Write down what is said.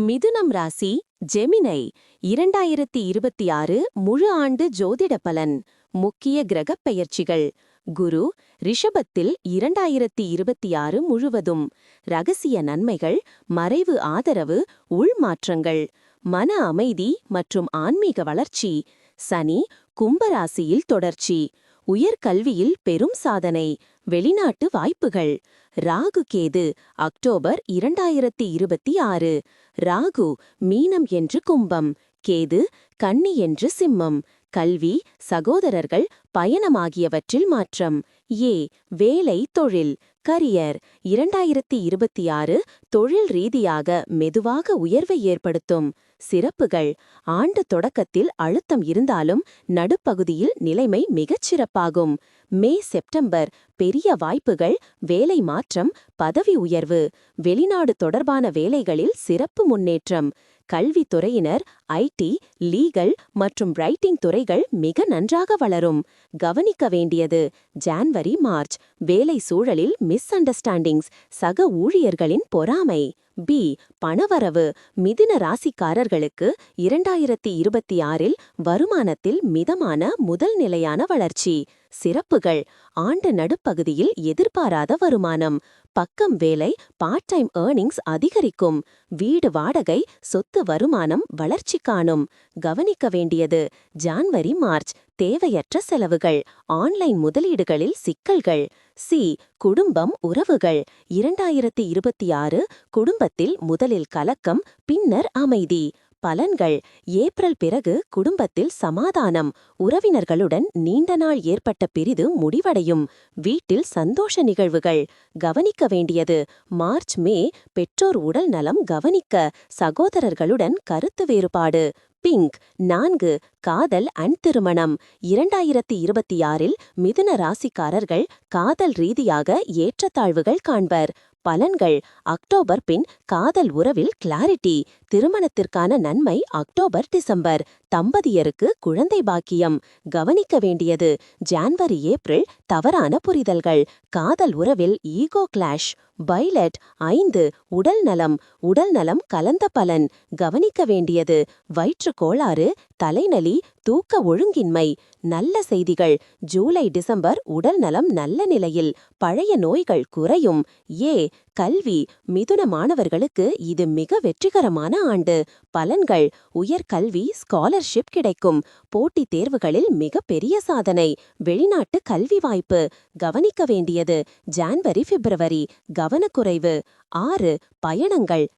மிதுனம் ராசி ஜெமினை. இரண்டாயிரத்தி இருபத்தி ஆறு முழு ஆண்டு ஜோதிட பலன். முக்கிய கிரகப் பெயர்ச்சிகள். குரு ரிஷபத்தில் இரண்டாயிரத்தி இருபத்தி ஆறு முழுவதும். ரகசிய நன்மைகள் மறைவு ஆதரவு உள்மாற்றங்கள். மன அமைதி மற்றும் ஆன்மீக வளர்ச்சி. சனி கும்பராசியில் தொடர்ச்சி. உயர்கல்வியில் பெரும் சாதனை. வெளிநாட்டு வாய்ப்புகள். ராகு கேது அக்டோபர் இரண்டாயிரத்தி இருபத்தி ஆறு. ராகு மீனம் என்று கும்பம். கேது கன்னி என்று சிம்மம். கல்வி சகோதரர்கள் பயணமாகியவற்றில் மாற்றம். ஏ. வேலை தொழில். கரியர். இரண்டாயிரத்தி இருபத்தி ஆறு தொழில் ரீதியாக மெதுவாக உயர்வை ஏற்படுத்தும். சிறப்புகள். ஆண்டு தொடக்கத்தில் அழுத்தம் இருந்தாலும் நடுப்பகுதியில் நிலைமை மிகச் சிறப்பாகும். May September. பெரிய வாய்ப்புகள். வேலை மாற்றம் பதவி உயர்வு. வெளிநாடு தொடர்பான வேலைகளில் சிறப்பு முன்னேற்றம். கல்வித்துறையினர் ஐடி லீகல் மற்றும் ரைட்டிங் துறைகள் மிக நன்றாக வளரும். கவனிக்க வேண்டியது ஜான்வரி மார்ச். வேலை சூழலில் மிஸ் அண்டர்ஸ்டாண்டிங்ஸ் சக ஊழியர்களின் பொறாமை. பி. பணவரவு மிதுன ராசிக்காரர்களுக்கு இரண்டாயிரத்தி இருபத்தி ஆறில் வருமானத்தில் மிதமான முதல் நிலையான வளர்ச்சி. சிறப்புகள். ஆண்டு நடுப்பகுதியில் எதிர்பாராத வருமானம். பக்கம் வேலை பார்ட் டைம் ஏர்னிங்ஸ் அதிகரிக்கும். வீடு வாடகை சொத்து வருமானம் வளர்ச்சி காணும். கவனிக்க வேண்டியது ஜான்வரி மார்ச் தேவையற்ற செலவுகள். ஆன்லைன் முதலீடுகளில் சிக்கல்கள். சி குடும்பம் உறவுகள். இரண்டாயிரத்தி இருபத்தி ஆறு குடும்பத்தில் முதலில் கலக்கம் பின்னர் அமைதி. பலன்கள். ஏப்ரல் பிறகு குடும்பத்தில் சமாதானம். உறவினர்களுடன் நீண்ட நாள் ஏற்பட்ட பிரிது முடிவடையும். வீட்டில் சந்தோஷ நிகழ்வுகள். கவனிக்க வேண்டியது. மார்ச் மே பெற்றோர் உடல் நலம் கவனிக்க. சகோதரர்களுடன் கருத்து வேறுபாடு. பிங்க் நான்கு காதல் அண்ட் திருமணம். இரண்டாயிரத்தி இருபத்தி ஆறில் மிதுன ராசிக்காரர்கள் காதல் ரீதியாக ஏற்றத்தாழ்வுகள் காண்பர். பலன்கள். அக்டோபர் பின் காதல் உறவில் கிளாரிட்டி திருமணத்திற்கான நன்மை அக்டோபர் டிசம்பர். தம்பதியருக்கு குழந்தை பாக்கியம். கவனிக்க வேண்டியது ஜான்வரி ஏப்ரல் தவறான புரிதல்கள். காதல் உறவில் ஈகோ கிளாஷ். பைலட் ஐந்து உடல் நலம். உடல் நலம் கலந்த பலன். கவனிக்க வேண்டியது வயிற்று கோளாறு தலைநலி தூக்க ஒழுங்கின்மை. நல்ல செய்திகள். ஜூலை டிசம்பர் உடல் நலம் நல்ல நிலையில். பழைய நோய்கள் குறையும். ஏ கல்வி மிதுன மாணவர்களுக்கு இது மிக வெற்றிகரமான ஆண்டு. பலன்கள் உயர்கல்வி ஸ்காலர்ஷிப் கிடைக்கும். போட்டித் தேர்வுகளில் மிக பெரிய சாதனை. வெளிநாட்டு கல்வி வாய்ப்பு. கவனிக்க வேண்டியது ஜான்வரி பிப்ரவரி. கவனக்குறைவு. ஆறு பயணங்கள்.